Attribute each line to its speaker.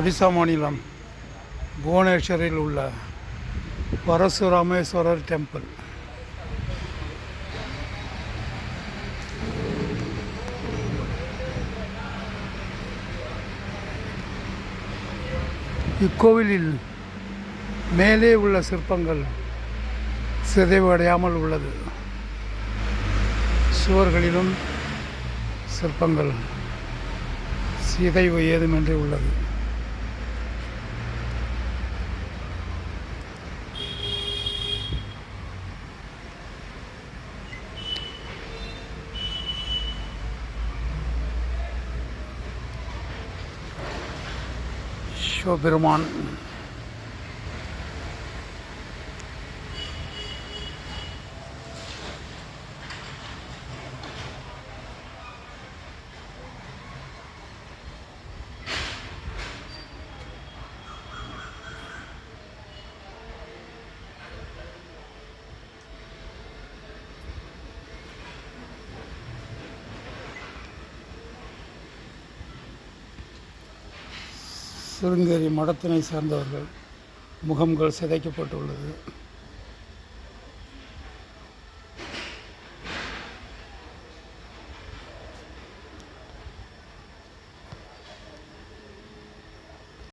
Speaker 1: ஒடிசா மாநிலம் புவனேஸ்வரில் உள்ள பரசுராமேஸ்வரர் டெம்பிள். இக்கோவிலில் மேலே உள்ள சிற்பங்கள் சிதைவடையாமல் உள்ளது. சுவர்களிலும் சிற்பங்கள் சிதைவு ஏதுமின்றி உள்ளது. சிவபெருமான் சிருங்கேரி மடத்தினை சேர்ந்தவர்கள் முகங்கள் சிதைக்கப்பட்டுள்ளது.